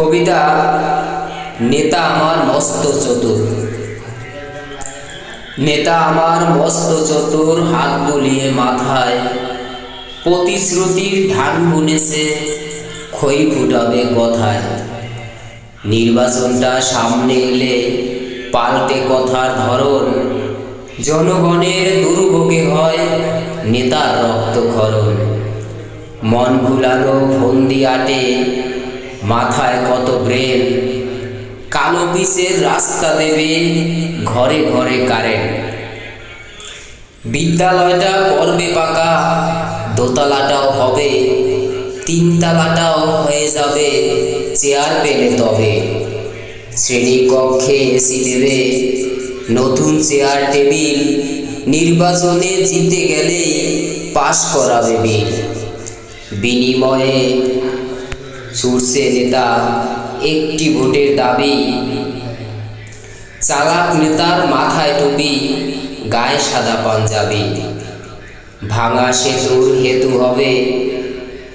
কবিতা, নেতা আমার মস্ত চতুর। নেতা আমার মস্ত চতুর, হাত বুলিয়ে মাথায় প্রতিশ্রুতির ধান বুনেছে, খই ফুটাবে কথায় নির্বাচনটা সামনে এলে পাল্টে কথার ধরন, জনগণের দুর্ভোগে হয় নেতার রক্তক্ষরণ। মন ভুলালো ফন্দি আটে মাথায় কত ব্রেন? কালো পিসের রাস্তা দেবে ঘরে ঘরে কারেন্ট। বিদ্যালয়টা করবে পাকা, দোতলাটাও হবে, তিনতলাটাও হয়ে যাবে, চেয়ার পেলে তবে। শ্রেণি কক্ষে এসি দেবে, নতুন চেয়ার টেবিল, নির্বাচনে জিতে গেলে পাশ করাবে বিল। বিনিময়ে ছুটছে নেতা একটি ভোটের দাবি। চালাক নেতার মাথায় টুপি, গায়ে সাদা পাঞ্জাবি। ভাঙা সেতুর হেতু হবে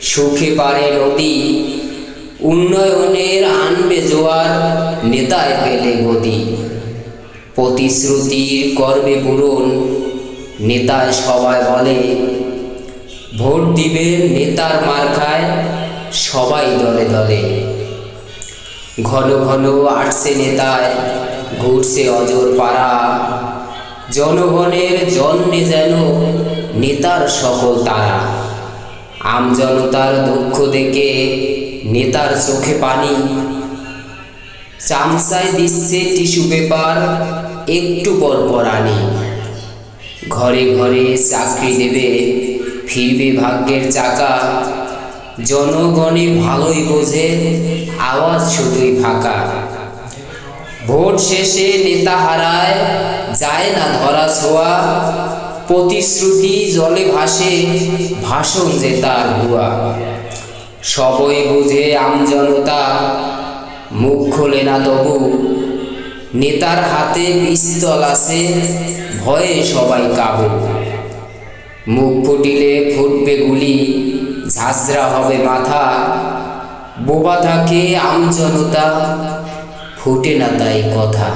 সুখে পারে নদী। উন্নয়নের আনবে জোয়ার নেতায় পেলে গতি। প্রতিশ্রুতির করবে পূরণ, নেতায় সবাই বলে, ভোট দিবেন নেতার মার্কায় সবাই দলে দলে। ঘন ঘন আসছে নেতায়, ঘুরছে অজর পাড়া। জনগণের জন্মে যেন নেতার সকল তারা। আমজনতার দুঃখ দেখে নেতার চোখে পানি। চামচায় দিচ্ছে টিস্যু পেপার, একটু পর পর আনি। ঘরে ঘরে চাকরি দেবে, ফিরবে ভাগ্যের চাকা। জনগণে ভালোই বোঝে, আওয়াজ শুধুই ফাঁকা। ভোট শেষে নেতা হারায়, যায় না ধরা ছোঁয়া। প্রতিশ্রুতি জলে ভাসে, ভাষণ যে তার ভুয়া। সবই বুঝে আমজনতা মুখ খোলে না তবু। নেতার হাতে পিস্তল আছে, ভয়ে সবাই কাবু। মুখ ফুটিলে ফুটবে গুলি ঝাঁঝরা হবে মাথা বোবা থাকে আমজনতা ফুটে না তাই কথা।